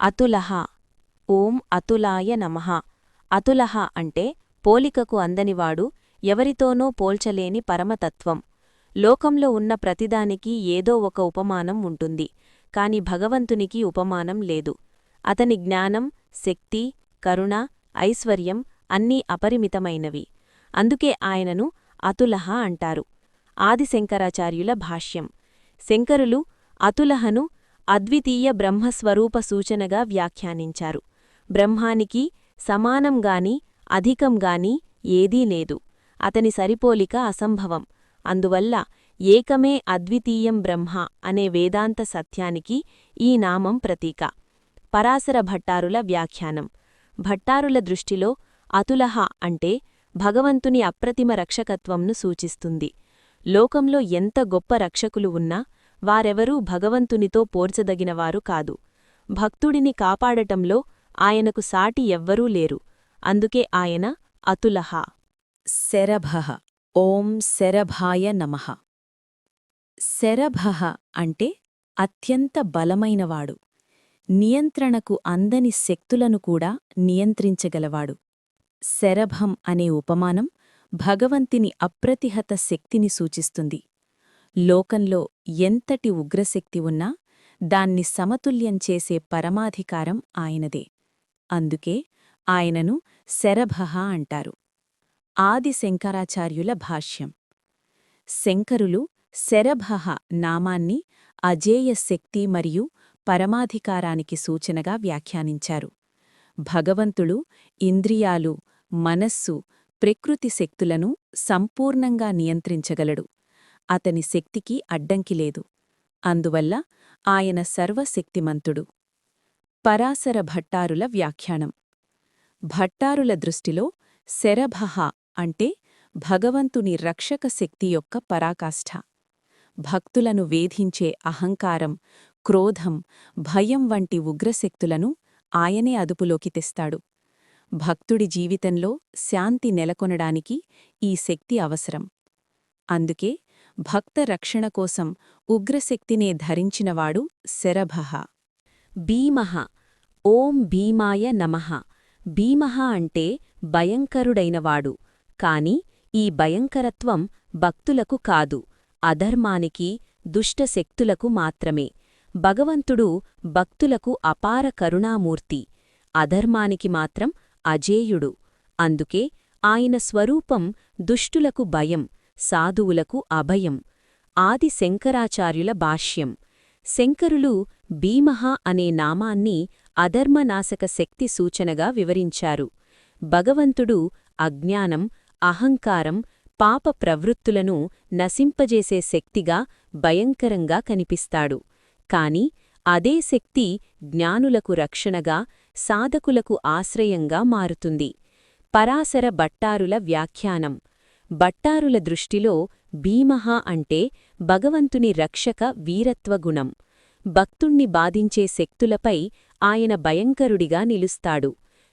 అతులహ. ఓం అతులాయ నమః. అతులహ అంటే పోలికకు అందనివాడు ఎవరితోనో పోల్చలేని పరమతత్వం. లోకంలో ఉన్న ప్రతిదానికి ఏదో ఒక ఉపమానం ఉంటుంది కాని భగవంతునికి ఉపమానం లేదు. అతని జ్ఞానం శక్తి కరుణ ఐశ్వర్యం అన్నీ అపరిమితమైనవి. అందుకే ఆయనను అతులహ అంటారు. ఆదిశంకరాచార్యుల భాష్యం. శంకరులు అతులహను అద్వితీయ బ్రహ్మస్వరూప సూచనగా వ్యాఖ్యానించారు. బ్రహ్మానికి సమానంగాని అధికంగాని ఏదీ లేదు. అతని సరిపోలిక అసంభవం. అందువల్ల ఏకమే అద్వితీయం బ్రహ్మ అనే వేదాంత సత్యానికి ఈ నామం ప్రతీక. పరాశర భట్టారుల వ్యాఖ్యానం. భట్టారుల దృష్టిలో అతులహ అంటే భగవంతుని అప్రతిమ రక్షకత్వంను సూచిస్తుంది. లోకంలో ఎంత గొప్ప రక్షకులు ఉన్నా వారెవరూ భగవంతునితో పోర్చదగినవారు కాదు. భక్తుడిని కాపాడటంలో ఆయనకు సాటి ఎవ్వరూ లేరు. అందుకే ఆయన అతులహ. శరభః. ఓం శరభాయ నమః. శరభః అంటే అత్యంత బలమైనవాడు. నియంత్రణకు అందని శక్తులను కూడా నియంత్రించగలవాడు. శరభం అనే ఉపమానం భగవంతిని అప్రతిహత శక్తిని సూచిస్తుంది. లోకంలో ఎంతటి ఉగ్రశక్తి ఉన్నా దాన్ని సమతుల్యం చేసే పరమాధికారం ఆయనదే. అందుకే ఆయనను శరభః అంటారు. ఆది శంకరాచార్యుల భాష్యం. శంకరులు శరభః నామాన్ని అజేయ శక్తి మరియు పరమాధికారానికి సూచనగా వ్యాఖ్యానించారు. భగవంతుడు ఇంద్రియాలు మనస్సు ప్రకృతి శక్తులను సంపూర్ణంగా నియంత్రించగలడు. అతని శక్తికి అడ్డంకి లేదు. అందువల్ల ఆయన సర్వశక్తిమంతుడు. పరాశర భట్టారుల వ్యాఖ్యానం. భట్టారుల దృష్టిలో శరభహ అంటే భగవంతుని రక్షక శక్తి యొక్క పరాకాష్ఠ. భక్తులను వేధించే అహంకారం క్రోధం భయం వంటి ఉగ్రశక్తులను ఆయనే అదుపులోకి తెస్తాడు. భక్తుడి జీవితంలో శాంతి నెలకొనడానికి ఈ శక్తి అవసరం. అందుకే భక్త రక్షణ కోసం ఉగ్రశక్తినే ధరించినవాడు శరభః భీమ. ఓం భీమాయ నమః. భీమః అంటే భయంకరుడైనవాడు. కాని ఈ భయంకరత్వం భక్తులకు కాదు అధర్మానికి దుష్టశక్తులకు మాత్రమే. భగవంతుడు భక్తులకు అపార కరుణామూర్తి అధర్మానికి మాత్రం అజేయుడు. అందుకే ఆయన స్వరూపం దుష్టులకు భయం సాధువులకు అభయం. ఆది శంకరాచార్యుల భాష్యం. శంకరులు భీమహ అనే నామాన్ని అధర్మనాశక శక్తి సూచనగా వివరించారు. భగవంతుడు అజ్ఞానం అహంకారం పాప ప్రవృత్తులను నశింపజేసే శక్తిగా భయంకరంగా కనిపిస్తాడు. కాని అదే శక్తి జ్ఞానులకు రక్షణగా సాధకులకు ఆశ్రయంగా మారుతుంది. పరాశర భట్టారుల వ్యాఖ్యానం. బట్టారుల దృష్టిలో భీమహ అంటే భగవంతుని రక్షక వీరత్వగుణం భక్తుణ్ణి బాధించే శక్తులపై ఆయన భయంకరుడిగా నిలుస్తాడు.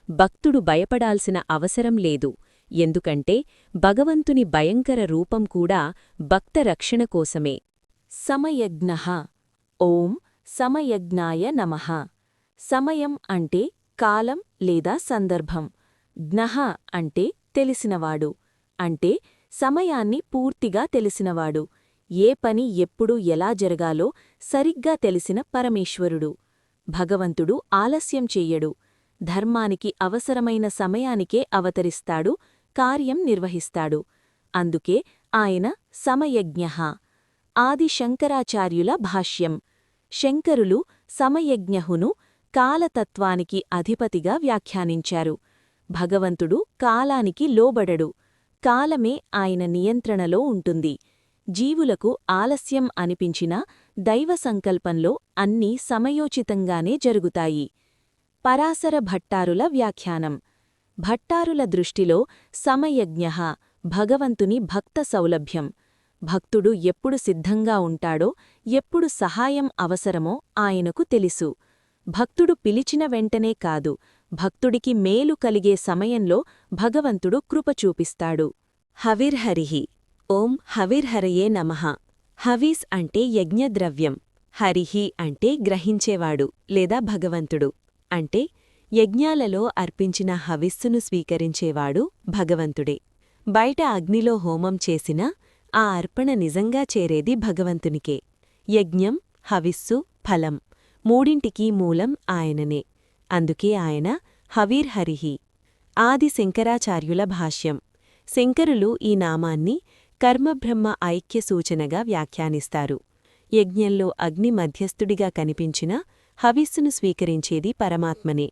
భక్తుడు భయపడాల్సిన అవసరం లేదు. ఎందుకంటే భగవంతుని భయంకర రూపం కూడా భక్త రక్షణ కోసమే. సమయజ్ఞ. ఓం సమయజ్ఞాయ నమః. సమయం అంటే కాలం లేదా సందర్భం. జ్ఞ అంటే తెలిసినవాడు. అంటే సమయాన్ని పూర్తిగా తెలిసినవాడు. ఏ పని ఎప్పుడు ఎలా జరగాలో సరిగ్గా తెలిసిన పరమేశ్వరుడు. భగవంతుడు ఆలస్యం చెయ్యడు. ధర్మానికి అవసరమైన సమయానికే అవతరిస్తాడు కార్యం నిర్వహిస్తాడు. అందుకే ఆయన సమయజ్ఞ. ఆది శంకరాచార్యుల భాష్యం. శంకరులు సమయజ్ఞహును కాలతత్వానికి అధిపతిగా వ్యాఖ్యానించారు. భగవంతుడు కాలానికి లోబడడు. కాలమే ఆయన నియంత్రణలో ఉంటుంది. జీవులకు ఆలస్యం అనిపించినా దైవ సంకల్పంలో అన్నీ సమయోచితంగానే జరుగుతాయి. పరాశర భట్టారుల వ్యాఖ్యానం. భట్టారుల దృష్టిలో సమయజ్ఞ భగవంతుని భక్త సౌలభ్యం. భక్తుడు ఎప్పుడు సిద్ధంగా ఉంటాడో ఎప్పుడు సహాయం అవసరమో ఆయనకు తెలుసు. భక్తుడు పిలిచిన వెంటనే కాదు భక్తుడికి మేలు కలిగే సమయంలో భగవంతుడు కృప చూపిస్తాడు. హవిర్హరిహి ఓం హవిర్హరయే నమః. హవీస్ అంటే యజ్ఞద్రవ్యం. హరిహి అంటే గ్రహించేవాడు లేదా భగవంతుడు. అంటే యజ్ఞాలలో అర్పించిన హవిస్సును స్వీకరించేవాడు భగవంతుడే. బయట అగ్నిలో హోమం చేసినా ఆ అర్పణ నిజంగా చేరేది భగవంతునికే. యజ్ఞం హవిస్సు ఫలం మూడింటికీ మూలం ఆయననే. అందుకే ఆయన హవీర్ హరిహి. ఆది శంకరాచార్యుల భాష్యం. శంకరులు ఈ నామాన్ని కర్మబ్రహ్మ ఐక్య సూచనగా వ్యాఖ్యానిస్తారు. యజ్ఞంలో అగ్ని మధ్యస్థుడిగా కనిపించిన హవిస్సును స్వీకరించేది పరమాత్మనే.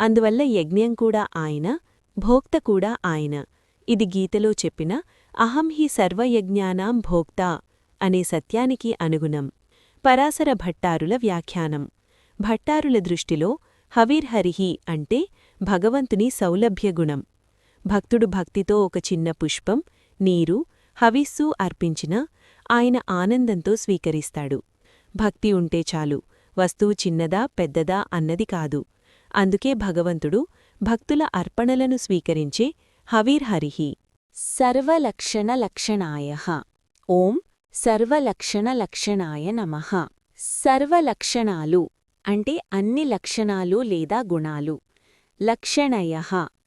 అందువల్ల యజ్ఞం కూడా ఆయన భోక్త కూడా ఆయన. ఇది గీతలో చెప్పిన అహం హి సర్వయజ్ఞానాం భోక్తా అనే సత్యానికి అనుగుణం. పరాశర భట్టారుల వ్యాఖ్యానం. భట్టారుల దృష్టిలో హవిర్హరిహి అంటే భగవంతుని సౌలభ్యగుణం భక్తుడు భక్తితో ఒక చిన్న పుష్పం నీరు హవిస్సు అర్పించినా ఆయన ఆనందంతో స్వీకరిస్తాడు. భక్తి ఉంటే చాలు వస్తువు చిన్నదా పెద్దదా అన్నది కాదు. అందుకే భగవంతుడు భక్తుల అర్పణలను స్వీకరించే హవీర్హరిహి సర్వలక్షణలక్షణాయ ఓం సర్వలక్షణలక్షణాయ నమః. సర్వలక్షణాలు అంటే అన్ని లక్షణాలు లేదా గుణాలు. లక్షణయ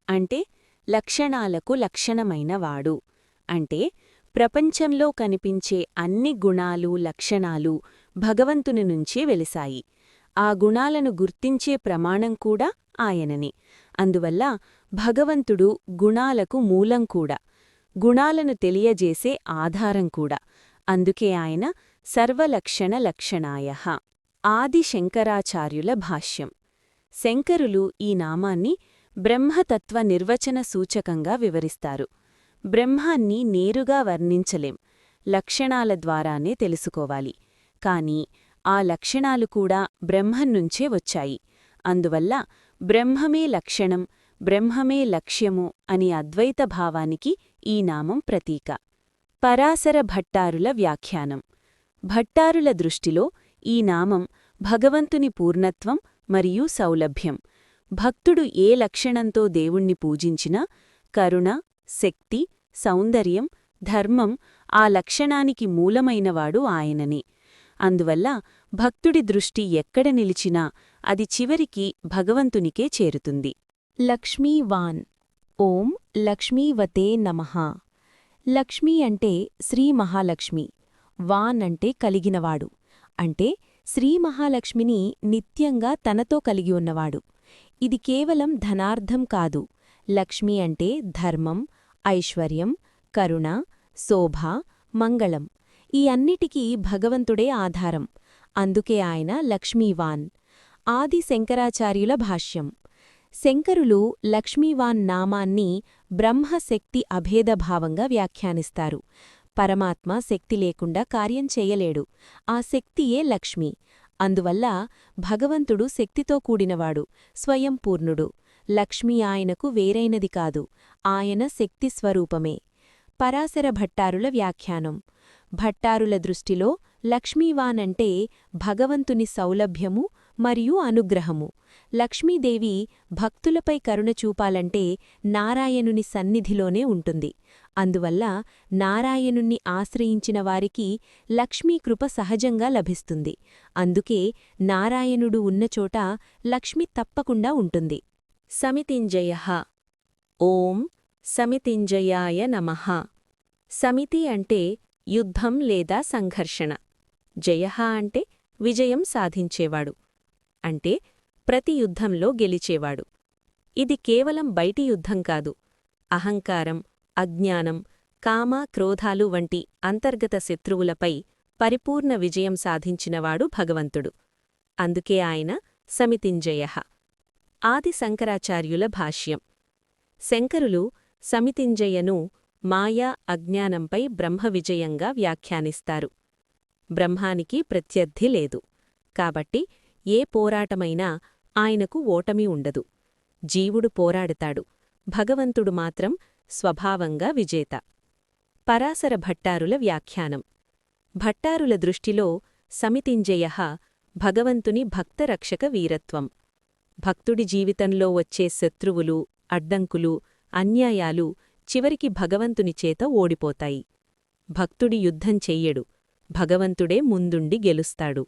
అంటే లక్షణాలకు లక్షణమైనవాడు అంటే ప్రపంచంలో కనిపించే అన్ని గుణాలు లక్షణాలు భగవంతుని నుంచే వెలిశాయి. ఆ గుణాలను గుర్తించే ప్రమాణం కూడా ఆయననే. అందువల్ల భగవంతుడు గుణాలకు మూలం కూడా. గుణాలను తెలియజేసే ఆధారం కూడా. అందుకే ఆయన సర్వలక్షణ లక్షణాయ. ఆది శంకరాచార్యుల భాష్యం. శంకరులు ఈ నామాన్ని బ్రహ్మతత్వ నిర్వచన సూచకంగా వివరిస్తారు. బ్రహ్మాన్ని నేరుగా వర్ణించలేం. లక్షణాల ద్వారానే తెలుసుకోవాలి. కాని ఆ లక్షణాలు కూడా బ్రహ్మన్నుంచే వచ్చాయి. అందువల్ల బ్రహ్మమే లక్షణం బ్రహ్మమే లక్ష్యము అని అద్వైత భావానికి ఈ నామం ప్రతీక. పరాశర భట్టారుల వ్యాఖ్యానం. భట్టారుల దృష్టిలో ఈ నామం భగవంతుని పూర్ణత్వం మరియు సౌలభ్యం. భక్తుడు ఏ లక్షణంతో దేవుణ్ణి పూజించినా కరుణ శక్తి సౌందర్యం ధర్మం ఆ లక్షణానికి మూలమైనవాడు ఆయననే. అందువల్ల భక్తుడి దృష్టి ఎక్కడ నిలిచినా అది చివరికి భగవంతునికే చేరుతుంది. లక్ష్మీవాన్. ఓం లక్ష్మీవతే నమ. లక్ష్మీ అంటే శ్రీ మహాలక్ష్మి. వాన్ అంటే కలిగినవాడు. అంటే శ్రీ మహాలక్ష్మిని నిత్యంగా తనతో కలిగి ఉన్నవాడు. ఇది కేవలం ధనార్థం కాదు. లక్ష్మి అంటే ధర్మం ఐశ్వర్యం కరుణ శోభ మంగళం. ఈ అన్నిటికీ భగవంతుడే ఆధారం. అందుకే ఆయన లక్ష్మీవాన్. ఆది శంకరాచార్యుల భాష్యం. శంకరులు లక్ష్మీవాన్ నామాన్ని బ్రహ్మశక్తి అభేదభావంగా వ్యాఖ్యానిస్తారు. పరమాత్మ శక్తి లేకుండా కార్యం చేయలేడు. ఆ శక్తియే లక్ష్మి. అందువల్ల భగవంతుడు శక్తితో కూడినవాడు స్వయం పూర్ణుడు. లక్ష్మి ఆయనకు వేరైనది కాదు ఆయన శక్తి స్వరూపమే. పరాశర భట్టారుల వ్యాఖ్యానం. భట్టారుల దృష్టిలో లక్ష్మీవానంటే భగవంతుని సౌలభ్యము మరియు అనుగ్రహము. లక్ష్మీదేవి భక్తులపై కరుణ చూపాలంటే నారాయణుని సన్నిధిలోనే ఉంటుంది. అందువల్ల నారాయణుణ్ణి ఆశ్రయించిన వారికి లక్ష్మీకృప సహజంగా లభిస్తుంది. అందుకే నారాయణుడు ఉన్నచోట లక్ష్మి తప్పకుండా ఉంటుంది. సమితింజయ. ఓం సమితింజయాయ నమః. సమితి అంటే యుద్ధం లేదా సంఘర్షణ. జయ అంటే విజయం సాధించేవాడు. అంటే ప్రతి యుద్ధంలో గెలిచేవాడు. ఇది కేవలం బయటి యుద్ధం కాదు. అహంకారం అజ్ఞానం కామ క్రోధాలు వంటి అంతర్గత శత్రువులపై పరిపూర్ణ విజయం సాధించినవాడు భగవంతుడు. అందుకే ఆయన సమితింజయ. ఆది శంకరాచార్యుల భాష్యం. శంకరులు సమితింజయను మాయా అజ్ఞానంపై బ్రహ్మ విజయంగా వ్యాఖ్యానిస్తారు. బ్రహ్మానికి ప్రత్యర్థి లేదు. కాబట్టి ఏ పోరాటమైనా ఆయనకు ఓటమి ఉండదు. జీవుడు పోరాడతాడు. భగవంతుడు మాత్రం స్వభావంగా విజేత. పరాసర భట్టారుల వ్యాఖ్యానం. భట్టారుల దృష్టిలో సమితింజయ భగవంతుని భక్తరక్షక వీరత్వం. భక్తుడి జీవితంలో వచ్చే శత్రువులు అడ్డంకులు అన్యాయాలు చివరికి భగవంతుని చేత ఓడిపోతాయి. భక్తుడి యుద్ధం చెయ్యడు. భగవంతుడే ముందుండి గెలుస్తాడు.